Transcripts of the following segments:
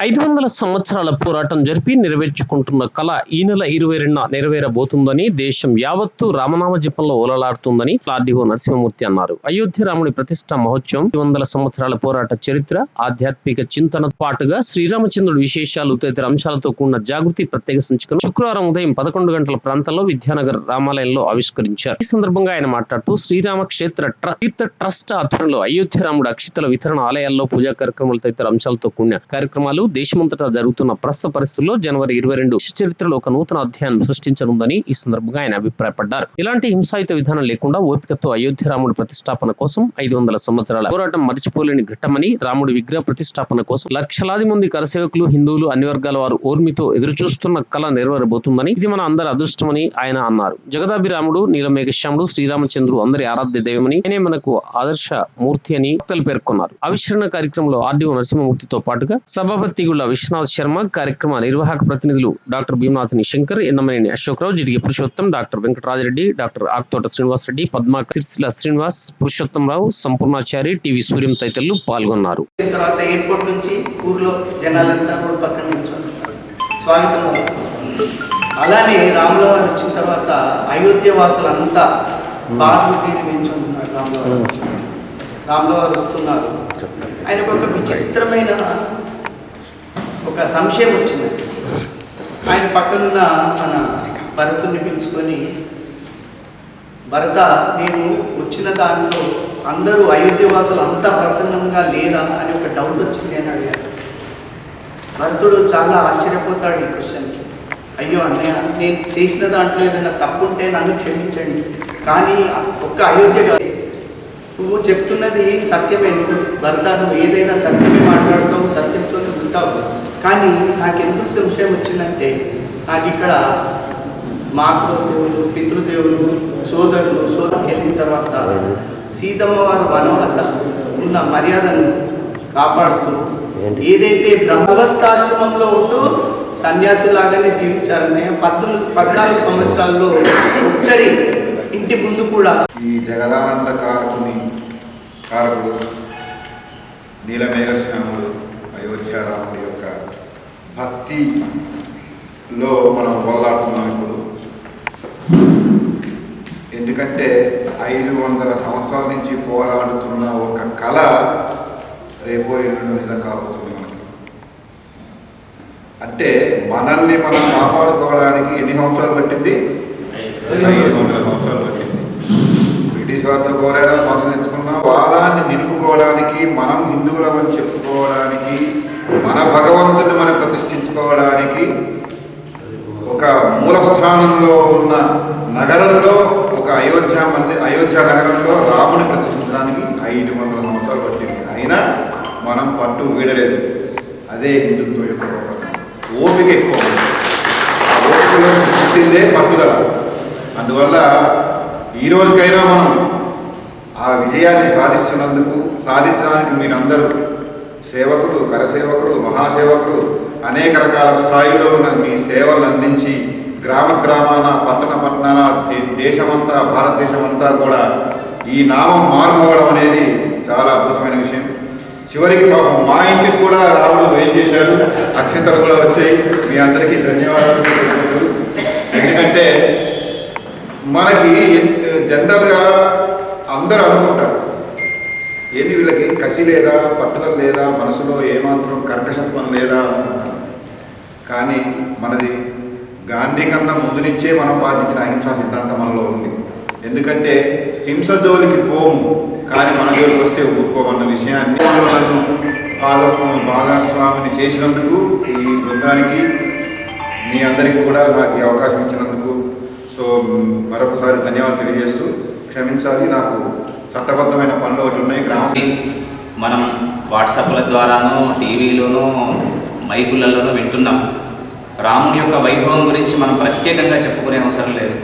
ఐదు వందల సంవత్సరాల పోరాటం జరిపి నెరవేర్చుకుంటున్న కళ ఈ నెల ఇరవై రెండున నెరవేరబోతుందని దేశం యావత్తు రామనామ జపంలో ఓలలాడుతుందని ఆర్డీఓ నరసింహమూర్తి అన్నారు. అయోధ్య రాముని ప్రతిష్ట మహోత్సవం ఐదు వందల సంవత్సరాల పోరాట చరిత్ర ఆధ్యాత్మిక చింతన పాటుగా శ్రీరామచంద్రుడి విశేషాలు తదితర అంశాలతో కూడిన జాగృతి ప్రత్యేక సంచికను శుక్రవారం ఉదయం పదకొండు గంటల ప్రాంతంలో విద్యానగర్ రామాలయంలో ఆవిష్కరించారు. ఈ సందర్భంగా ఆయన మాట్లాడుతూ శ్రీరామ క్షేత్ర తీర్థ ట్రస్ట్ ఆధ్వర్యంలో అయోధ్య రాముడు అక్షితల వితరణ ఆలయాల్లో పూజా కార్యక్రమాలు తదితర అంశాలతో కూడిన కార్యక్రమాలు దేశమంతటా జరుగుతున్న ప్రస్తుత పరిస్థితుల్లో జనవరి ఇరవై రెండు చరిత్రలో ఒక నూతన అధ్యాయం సృష్టించనుందని ఈ సందర్భంగా ఆయన అభిప్రాయపడ్డారు. ఇలాంటి హింసాయుత విధానం లేకుండా ఓపికతో అయోధ్య రాముడి ప్రతిష్టాపన కోసం ఐదు వందల సంవత్సరాల పోరాటం మరిచిపోలేని ఘట్టమని రాముడి విగ్రహ ప్రతిష్టాపన కోసం లక్షలాది మంది కరసేవకులు హిందువులు అన్ని వర్గాల వారు ఓర్మితో ఎదురుచూస్తున్న కళ నెరవేరబోతుందని ఇది మన అందరి అదృష్టమని ఆయన అన్నారు. జగదాభిరాముడు నీలమేఘశ్యాముడు శ్రీరామచంద్రుడు అందరి ఆరాధ్య దైవమని ఆయనే మనకు ఆదర్శ మూర్తి అని వక్తలు పేర్కొన్నారు. ఆవిష్కరణ కార్యక్రమంలో ఆర్డీఓ నరసింహమూర్తితో పాటుగా సభాపతి గుళ్ళ విశ్వనాథ్ శర్మ కార్యక్రమ నిర్వాహక ప్రతినిధులు doctor Bheemanathini Shankar Ennamaneni Ashokrao Jidigi Purushottam doctor Venkatarajareddy doctor Akthota Srinivasareddy Padma Sirisilla Srinivas Purushottamrao Sampoornachari TV Suryam తదితరులు పాల్గొన్నారు. తర్వాత ఎయిర్పోర్ట్ నుంచి ఊర్లో జనాలంతా రోడ్ పక్కన నిల్చొని స్వాగతం అలానే రాముల వారు వచ్చిన తర్వాత అయోధ్య వాసులంతా బాగా తీరి నిల్చుంటున్నారు రాముల వారు రాముల వారు వస్తున్నారు. ఆయనకు ఒక విచిత్రమైన ఒక సంశయం వచ్చింది. ఆయన పక్కనున్న మన భరతుని పిలుచుకొని భరత నేను వచ్చిన దానిలో అందరూ అయోధ్య వాసులు అంతా ప్రసన్నంగా లేదా అని ఒక డౌట్ వచ్చింది అని అడిగాడు భరతుడు చాలా ఆశ్చర్యపోతాడు ఈ క్వశ్చన్కి. అయ్యో అన్నయ్య నేను చేసిన దాంట్లో ఏదైనా తప్పు ఉంటే నన్ను క్షమించండి. కానీ ఒక్క అయోధ్య కాదు. నువ్వు చెప్తున్నది సత్యమే. నువ్వు భర్త నువ్వు ఏదైనా సత్యమే మాట్లాడుతావు సత్యంతో ఉంటావు. కానీ నాకు ఎందుకు సంశయం వచ్చిందంటే నాకు ఇక్కడ మాతృదేవులు పితృదేవులు సోదరులు సోదరు వెళ్ళిన తర్వాత సీతమ్మ వారు వనవాసం ఉన్న మర్యాదను కాపాడుతూ ఏదైతే బ్రహ్మవస్థాశ్రమంలో ఉంటూ సన్యాసులాగానే జీవించారనే పద్నాలుగు పద్నాలుగు సంవత్సరాల్లో ఒక్కరి ఇంటి ముందు కూడా ఈ జగదానంద కారకుని కారకుడు నీలమేఘశ్యాముడు అయోధ్యారాముడి భక్తిలో మనం వల్లాడుతున్నాం ఇప్పుడు. ఎందుకంటే ఐదు వందల సంవత్సరాల నుంచి పోరాడుతున్న ఒక కళ రేపో ఎల్లుండో నిజం కాబోతుంది మనకి. అంటే మనల్ని మనం కాపాడుకోవడానికి ఎన్ని సంవత్సరాలు పట్టింది? ఐదు వందల సంవత్సరాలు పట్టింది. బ్రిటిష్ వారితో కోరాడా మనం తెచ్చుకున్న. వాదాన్ని నిలుపుకోవడానికి మనం హిందువులమని చెప్పుకోవడానికి మన భగవంతుని మనం ప్రతిష్ఠించుకోవడానికి ఒక మూల స్థానంలో ఉన్న నగరంలో ఒక అయోధ్య మంది అయోధ్య నగరంలో రాముని ప్రతిష్ఠించడానికి ఐదు వందల సంవత్సరాలు పట్టింది. అయినా మనం పట్టు వీడలేదు. అదే హిందుత్వం యొక్క గొప్పతనం. ఓపిక ఎక్కువ ఓపికలో పుట్టిందే పట్టుదల. అందువల్ల ఈ రోజుకైనా మనం ఆ విజయాన్ని సాధిస్తున్నందుకు సాధించడానికి మీరందరూ సేవకులు కరసేవకులు మహాసేవకులు అనేక రకాల స్థాయిలో ఉన్న మీ సేవలను అందించి గ్రామ గ్రామాన పట్టణ పట్టణాన దే- దేశమంతా భారతదేశమంతా కూడా ఈ నామం మారుమోవడం అనేది చాలా అద్భుతమైన విషయం. చివరికి పాపం మా ఇంటికి కూడా రాముడు ఏం చేశాడు. అక్షంతలు కూడా వచ్చాయి. మీ అందరికీ ధన్యవాదాలు ఎందుకంటే మనకి జనరల్గా అందరూ అనుకుంటారు. ఏంది వీళ్ళకి? కసి లేదా పట్టుదల లేదా మనసులో ఏమాత్రం కర్కశత్వం లేదా? కానీ మనది గాంధీ కన్నా ముందు నుంచే మనం పాటించిన అహింసా సిద్ధాంతం మనలో ఉంది. ఎందుకంటే హింస జోలికి పోము కానీ మన జోలికి వస్తే ఊరుకోమన్న విషయాన్ని భాగస్వామి భాగస్వామిని చేసినందుకు ఈ బృందానికి మీ అందరికీ కూడా నాకు ఈ అవకాశం ఇచ్చినందుకు సో మరొకసారి ధన్యవాదాలు తెలియజేస్తూ క్షమించాలి. నాకు చట్టబద్ధమైన పనులు ఒకటి ఉన్నాయి. గ్రామ మనం వాట్సాప్ల ద్వారానూ టీవీలోనూ మైకులలోనూ వింటున్నాం. రాముని యొక్క వైభవం గురించి మనం ప్రత్యేకంగా చెప్పుకునే అవసరం లేదు.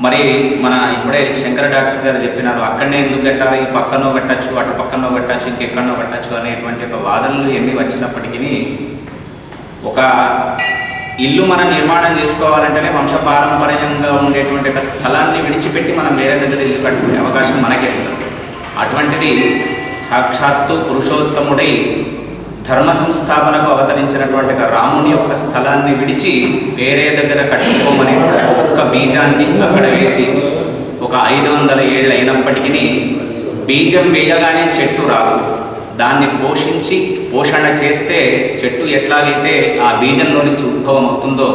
మరి మన ఇప్పుడే శంకర డాక్టర్ గారు చెప్పినారు అక్కడనే ఎందుకు కట్టాలి? ఈ పక్కనో కట్టచ్చు అటు పక్కనో పెట్టచ్చు ఇంకెక్కడనో పెట్టచ్చు అనేటువంటి ఒక వాదనలు ఎన్ని వచ్చినప్పటికీ ఒక ఇల్లు మనం నిర్మాణం చేసుకోవాలంటేనే వంశపారంపర్యంగా ఉండేటువంటి ఒక స్థలాన్ని విడిచిపెట్టి మనం వేరే దగ్గర ఇల్లు కట్టుకునే అవకాశం మనకే ఉంటుంది. అటువంటిది సాక్షాత్తు పురుషోత్తముడై ధర్మ సంస్థాపనకు అవతరించినటువంటి రాముని యొక్క స్థలాన్ని విడిచి వేరే దగ్గర కట్టుకోమనే ఒక్క బీజాన్ని అక్కడ వేసి ఒక ఐదు వందల ఏళ్ళు అయినప్పటికీ బీజం వేయగానే చెట్టు రాదు. దాన్ని పోషించి పోషణ చేస్తే చెట్టు ఎట్లాగైతే ఆ బీజంలో నుంచి ఉద్భవం అవుతుందో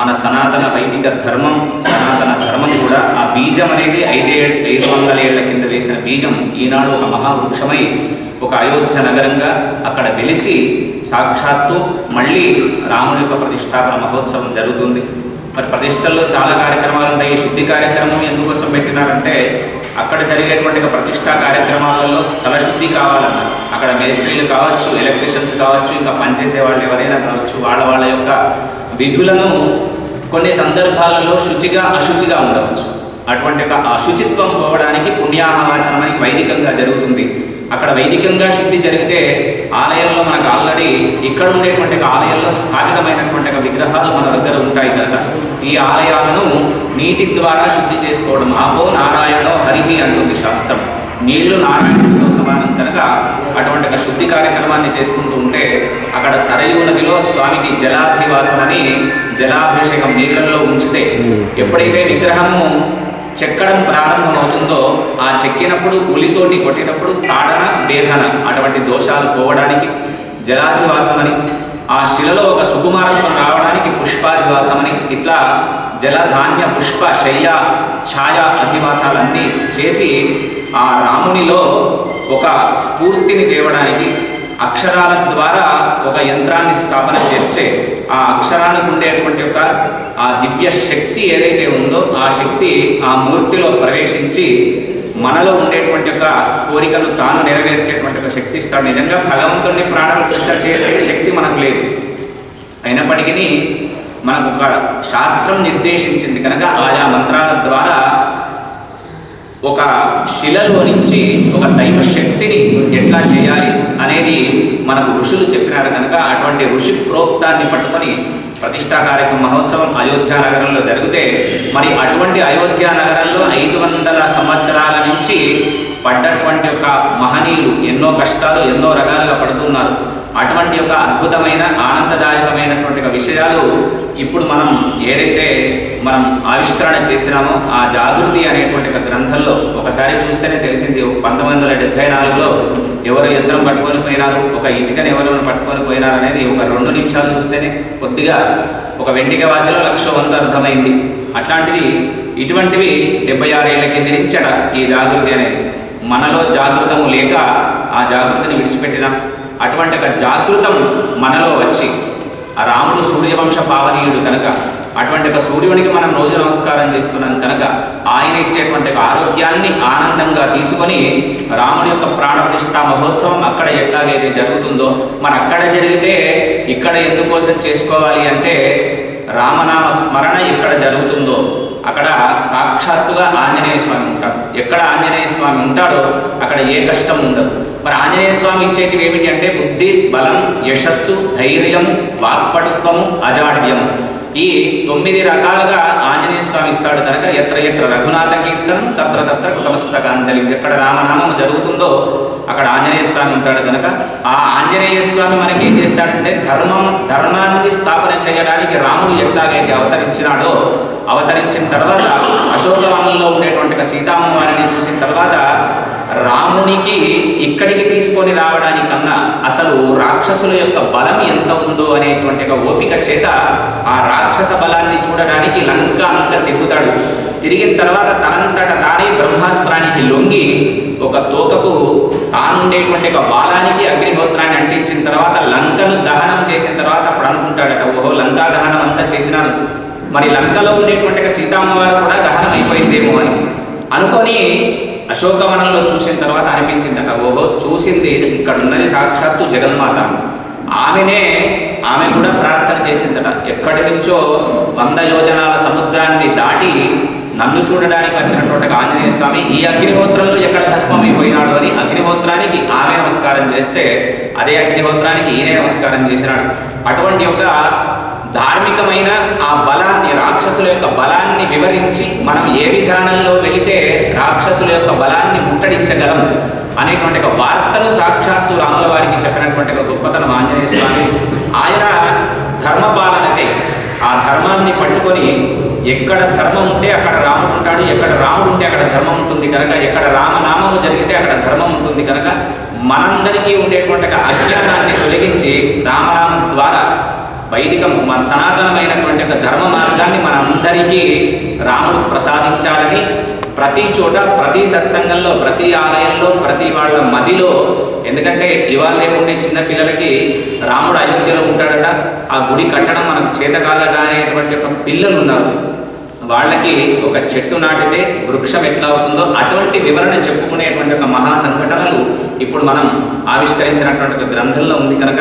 మన సనాతన వైదిక ధర్మం సనాతన ధర్మం కూడా ఆ బీజం అనేది ఐదే ఐదు వందల ఏళ్ళ కింద వేసిన బీజం. ఈనాడు ఒక మహావృక్షమై ఒక అయోధ్య నగరంగా అక్కడ వెలిసి సాక్షాత్తు మళ్ళీ రాముని యొక్క ప్రతిష్టాపన మహోత్సవం జరుగుతుంది. మరి ప్రతిష్టల్లో చాలా కార్యక్రమాలు ఉంటాయి ఈ శుద్ధి కార్యక్రమం ఎందుకోసం పెట్టినారంటే అక్కడ జరిగేటువంటి ప్రతిష్టా కార్యక్రమాలలో స్థల శుద్ధి కావాలన్నారు. అక్కడ మేస్త్రీలు కావచ్చు ఎలక్ట్రీషియన్స్ కావచ్చు ఇంకా పనిచేసే వాళ్ళు ఎవరైనా కావచ్చు వాళ్ళ వాళ్ళ యొక్క విధులను కొన్ని సందర్భాలలో శుచిగా అశుచిగా ఉండవచ్చు. అటువంటి ఒక అశుచిత్వం పోవడానికి పుణ్యాహవాచనం అని వైదికంగా జరుగుతుంది. అక్కడ వైదికంగా శుద్ధి జరిగితే ఆలయంలో మనకు ఆల్రెడీ ఇక్కడ ఉండేటువంటి ఆలయంలో స్థాపితమైనటువంటి విగ్రహాలు మన దగ్గర ఉంటాయి కనుక. ఈ ఆలయాలను నీటి ద్వారా శుద్ధి చేసుకోవడం. ఆపో నారాయణో హరిహి అంటుంది శాస్త్రం. నీళ్ళు నారాయణుడితో సమానం కనుక అటువంటి ఒక శుద్ధి కార్యక్రమాన్ని చేసుకుంటూ ఉంటే అక్కడ సరయూ నదిలో స్వామికి జలాధివాసనని జలాభిషేకం నీళ్ళల్లో ఉంచితే ఎప్పుడైతే విగ్రహము చెక్కడం ప్రారంభమవుతుందో ఆ చెక్కినప్పుడు ఉలితోటి కొట్టినప్పుడు తాడన భేదన అటువంటి దోషాలు పోవడానికి జలాధివాసమని ఆ శిలలో ఒక సుకుమారత్వం రావడానికి పుష్పాధివాసమని ఇట్లా జలధాన్య పుష్ప శయ్య ఛాయ అధివాసాలన్నీ చేసి ఆ రామునిలో ఒక స్ఫూర్తిని తేవడానికి అక్షరాల ద్వారా ఒక యంత్రాన్ని స్థాపన చేస్తే ఆ అక్షరానికి ఉండేటువంటి ఒక ఆ దివ్య శక్తి ఏదైతే ఉందో ఆ శక్తి ఆ మూర్తిలో ప్రవేశించి మనలో ఉండేటువంటి ఒక కోరికను తాను నెరవేర్చేటువంటి ఒక శక్తి ఇస్తాడు. నిజంగా భగవంతుడిని ప్రాణప్రతిష్ట చేసే శక్తి మనకు లేదు. అయినప్పటికీ మనకు ఒక శాస్త్రం నిర్దేశించింది కనుక ఆయా మంత్రాల ద్వారా ఒక శిలలో నుంచి ఒక దైవ శక్తిని ఎట్లా చేయాలి అనేది మనకు ఋషులు చెప్పినారు కనుక అటువంటి ఋషి ప్రోక్తాన్ని పట్టుకొని ప్రతిష్టా కార్యక్రమ మహోత్సవం అయోధ్య నగరంలో జరిగితే మరి అటువంటి అయోధ్య నగరంలో ఐదు వందల సంవత్సరాల నుంచి పడ్డటువంటి ఒక మహనీయులు ఎన్నో కష్టాలు ఎన్నో రకాలుగా పడుతున్నారు. అటువంటి ఒక అద్భుతమైన ఆనందదాయకమైనటువంటి విషయాలు ఇప్పుడు మనం ఏదైతే మనం ఆవిష్కరణ చేసినామో ఆ జాగృతి అనేటువంటి గ్రంథంలో ఒకసారి చూస్తేనే తెలిసింది. పంతొమ్మిది వందల డెబ్బై నాలుగులో ఎవరు యంత్రం పట్టుకొని పోయినారు ఒక ఇటుకని ఎవరు పట్టుకొని పోయినారు అనేది ఒక రెండు నిమిషాలు చూస్తేనే కొద్దిగా ఒక వెంటిక వాసిలో లక్ష వంద అర్థమైంది. అట్లాంటిది ఇటువంటివి డెబ్బై ఆరేళ్ళ కింద నుంచట ఈ జాగృతి అనేది మనలో జాగృతము లేక ఆ జాగృతిని విడిచిపెట్టినాం అటువంటి ఒక జాగృతం మనలో వచ్చి ఆ రాముడు సూర్యవంశ పావనీయుడు కనుక అటువంటి ఒక సూర్యునికి మనం రోజు నమస్కారం చేస్తున్నాం కనుక ఆయన ఇచ్చేటువంటి ఒక ఆరోగ్యాన్ని ఆనందంగా తీసుకొని రాముడి యొక్క ప్రాణప్రతిష్ట మహోత్సవం అక్కడ ఎట్లాగైతే జరుగుతుందో మరి అక్కడ జరిగితే ఇక్కడ ఎందుకోసం చేసుకోవాలి అంటే రామనామ స్మరణ ఎక్కడ జరుగుతుందో అక్కడ సాక్షాత్తుగా ఆంజనేయ స్వామి ఉంటాడు. ఎక్కడ ఆంజనేయ స్వామి ఉంటాడో అక్కడ ఏ కష్టం ఉండదు. మరి ఆంజనేయ స్వామి ఇచ్చేటివి ఏమిటి అంటే బుద్ధి బలం యశస్సు ధైర్యం వాక్పటుత్వము అజాడ్యము. ఈ తొమ్మిది రకాలుగా ఆంజనేయ స్వామి ఇస్తాడు కనుక ఎత్ర ఎత్ర రఘునాథ కీర్తనం తత్ర తత్ర కుటమస్తకాంజలి ఎక్కడ రామనామం జరుగుతుందో అక్కడ ఆంజనేయ స్వామి ఉంటాడు కనుక ఆ ఆంజనేయ స్వామి మనకి ఏం చేస్తాడంటే ధర్మం ధర్మాన్ని స్థాపన చేయడానికి రాముడు ఎట్లాగైతే అవతరించినాడో అవతరించిన తర్వాత అశోకవనంలో ఉండేటువంటి సీతామ్మ వారిని చూసిన తర్వాత రామునికి ఇక్కడికి తీసుకొని రావడానికన్నా అసలు రాక్షసుల యొక్క బలం ఎంత ఉందో అనేటువంటి ఒక ఓపిక చేత ఆ రాక్షస బలాన్ని చూడడానికి లంక అంత తిరుగుతాడు. తిరిగిన తర్వాత తనంతట తానే బ్రహ్మాస్త్రానికి లొంగి ఒక తోకకు తానుండేటువంటి ఒక బాలానికి అగ్నిహోత్రాన్ని అంటించిన తర్వాత లంకను దహనం చేసిన తర్వాత అప్పుడు అనుకుంటాడట ఓహో లంకా దహనం అంతా చేసినాను. మరి లంకలో ఉండేటువంటి సీతామ్మవారు కూడా దహనం అయిపోయిందేమో అని. అనుకొని అశోకవనంలో చూసిన తర్వాత అనిపించిందట ఓహో చూసింది ఇక్కడ ఉన్నది సాక్షాత్తు జగన్మాత. ఆమెనే ఆమె కూడా ప్రార్థన చేసిందట. ఎక్కడి నుంచో వంద యోజనాల సముద్రాన్ని దాటి నన్ను చూడడానికి వచ్చినటువంటి ఆంజనేయ స్వామి ఈ అగ్నిహోత్రంలో ఎక్కడ భస్మమైపోయినాడు అని అగ్నిహోత్రానికి ఆమె నమస్కారం చేస్తే అదే అగ్నిహోత్రానికి ఈయనే నమస్కారం చేసినాడు. అటువంటి యొక్క ధార్మికమైన ఆ బలాన్ని రాక్షసుల యొక్క బలాన్ని వివరించి మనం ఏ విధానంలో వెళితే రాక్షసుల యొక్క బలాన్ని ముట్టడించగలం అనేటువంటి ఒక వార్తను సాక్షాత్తు రాముల వారికి చెప్పినటువంటి ఒక గొప్పతనం ఆంజనేయ స్వామి. ఆయన ధర్మపాలనకై ఆ ధర్మాన్ని పట్టుకొని ఎక్కడ ధర్మం ఉంటే అక్కడ రాముడు ఉంటాడు ఎక్కడ రాముడు ఉంటే అక్కడ ధర్మం ఉంటుంది కనుక ఎక్కడ రామనామము జరిగితే అక్కడ ధర్మం ఉంటుంది కనుక మనందరికీ ఉండేటువంటి అజ్ఞానాన్ని తొలగించి రామనామం ద్వారా వైదిక మన సనాతనమైనటువంటి ఒక ధర్మ మార్గాన్ని మనందరికీ రాముడు ప్రసాదించాలని ప్రతి చోట ప్రతి సత్సంగంలో ప్రతి ఆలయంలో ప్రతి వాళ్ళ మదిలో ఎందుకంటే ఇవాళ లేకుంటే చిన్న పిల్లలకి రాముడు అయోధ్యలో ఉంటాడట. ఆ గుడి కట్టడం మనకు చేత కాదట అనేటువంటి ఒక పిల్లలు ఉన్నారు. వాళ్ళకి ఒక చెట్టు నాటితే వృక్షం ఎట్లా అవుతుందో అటువంటి వివరణ చెప్పుకునేటువంటి ఒక మహా సంఘటనలు ఇప్పుడు మనం ఆవిష్కరించినటువంటి ఒక గ్రంథంలో ఉంది కనుక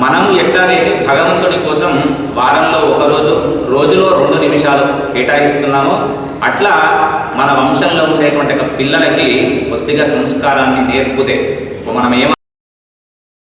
మనము ఎట్లాగైతే భగవంతుడి కోసం వారంలో ఒక రోజు రోజులో రెండు నిమిషాలు కేటాయిస్తున్నామో అట్లా మన వంశంలో ఉండేటువంటి ఒక పిల్లలకి కొద్దిగా సంస్కారాన్ని నేర్పుతే మనం ఏమ